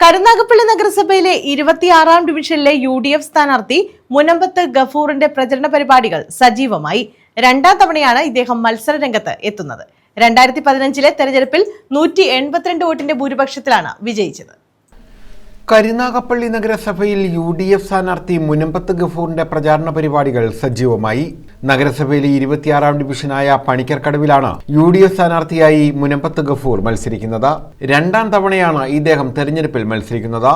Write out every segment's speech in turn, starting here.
കരുനാഗപ്പള്ളി നഗരസഭയിലെ ഇരുപത്തിയാറാം ഡിവിഷനിലെ യു ഡി എഫ് സ്ഥാനാർത്ഥി മുനമ്പത്ത് ഗഫൂറിന്റെ പ്രചരണ പരിപാടികൾ സജീവമായി. രണ്ടാം തവണയാണ് ഇദ്ദേഹം മത്സര രംഗത്ത് എത്തുന്നത്. രണ്ടായിരത്തി പതിനഞ്ചിലെ തെരഞ്ഞെടുപ്പിൽ നൂറ്റി എൺപത്തിരണ്ട് വോട്ടിന്റെ ഭൂരിപക്ഷത്തിലാണ് വിജയിച്ചത്. കരുനാഗപ്പള്ളി നഗരസഭയിൽ യു ഡി എഫ് സ്ഥാനാർത്ഥി മുനമ്പത്ത് ഗഫൂറിന്റെ പ്രചാരണ പരിപാടികൾ സജീവമായി. നഗരസഭയിലെ ഇരുപത്തിയാറാം ഡിവിഷനായ പണിക്കർക്കടവിലാണ് യു ഡി എഫ് സ്ഥാനാർത്ഥിയായി മുനമ്പത്ത് ഗഫൂർ മത്സരിക്കുന്നത്. രണ്ടാം തവണയാണ് ഇദ്ദേഹം തെരഞ്ഞെടുപ്പിൽ മത്സരിക്കുന്നത്.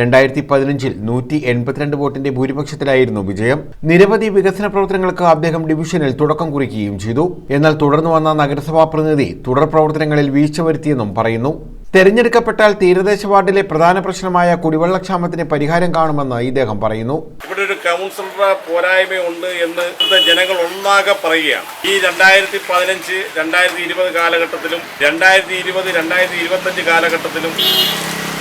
രണ്ടായിരത്തി പതിനഞ്ചിൽ നൂറ്റി എൺപത്തിരണ്ട് വോട്ടിന്റെ ഭൂരിപക്ഷത്തിലായിരുന്നു വിജയം. നിരവധി വികസന പ്രവർത്തനങ്ങൾക്ക് അദ്ദേഹം ഡിവിഷനിൽ തുടക്കം കുറിക്കുകയും ചെയ്തു. എന്നാൽ തുടർന്നു വന്ന നഗരസഭാ പ്രതിനിധി തുടർ പ്രവർത്തനങ്ങളിൽ വീഴ്ച വരുത്തിയെന്നും പറയുന്നു. തെരഞ്ഞെടുക്കപ്പെട്ടാൽ തീരദേശ വാർഡിലെ പ്രധാന പ്രശ്നമായ കുടിവെള്ളക്ഷാമത്തിന് പരിഹാരം കാണുമെന്ന് ഇദ്ദേഹം പറയുന്നു. ഇവിടെ ഒരു കൗൺസിലറുടെ പോരായ്മയുണ്ട് എന്ന് ജനങ്ങൾ ഒന്നാകെ പറയുകയാണ്. ഈ രണ്ടായിരത്തി പതിനഞ്ച് രണ്ടായിരത്തി ഇരുപത് കാലഘട്ടത്തിലും രണ്ടായിരത്തി ഇരുപത് രണ്ടായിരത്തി ഇരുപത്തഞ്ച് കാലഘട്ടത്തിലും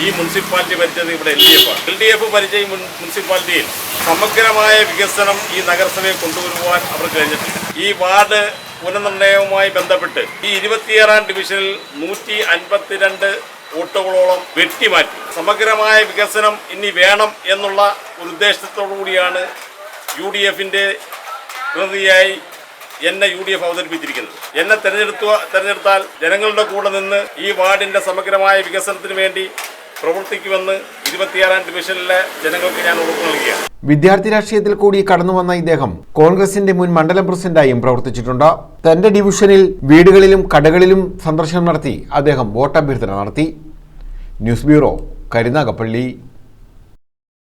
ഈ മുനിസിപ്പാലിറ്റി ഭരിച്ചത് ഇവിടെ എൽ ഡി എഫ് ആണ്. എൽ ഡി എഫ് ഭരിച്ച ഈ മുനിസിപ്പാലിറ്റിയിൽ സമഗ്രമായ വികസനം ഈ നഗരസഭയെ കൊണ്ടുവരുവാൻ അവർ കഴിഞ്ഞിട്ടില്ല. ഈ വാർഡ് പുനർനിർണയവുമായി ബന്ധപ്പെട്ട് ഈ ഇരുപത്തിയേഴാം ഡിവിഷനിൽ നൂറ്റി അൻപത്തിരണ്ട് വോട്ടുകളോളം വെട്ടിമാറ്റി. സമഗ്രമായ വികസനം ഇനി വേണം എന്നുള്ള ഒരു ഉദ്ദേശത്തോടു കൂടിയാണ് യു ഡി എഫിന്റെ പ്രതിനിധിയായി എന്നെ യു ഡി എഫ് അവതരിപ്പിച്ചിരിക്കുന്നത്. എന്നെ തെരഞ്ഞെടുത്തു തെരഞ്ഞെടുത്താൽ ജനങ്ങളുടെ കൂടെ നിന്ന് ഈ വാർഡിന്റെ സമഗ്രമായ വികസനത്തിന് വേണ്ടി പ്രവർത്തിക്കുമെന്ന് ഇരുപത്തിയാറാം ഡിവിഷനിലെ ജനങ്ങൾക്ക് ഞാൻ ഉറപ്പ് നൽകുകയാണ് വിദ്യാർത്ഥി രാഷ്ട്രീയത്തിൽ കൂടി കടന്നു വന്ന ഇദ്ദേഹം കോൺഗ്രസിന്റെ മുൻ മണ്ഡലം പ്രസിഡന്റായും പ്രവർത്തിച്ചിട്ടുണ്ട്. തന്റെ ഡിവിഷനിൽ വീടുകളിലും കടകളിലും സന്ദർശനം നടത്തി അദ്ദേഹം വോട്ടഭ്യർത്ഥന നടത്തി. News bureau Karunagappally.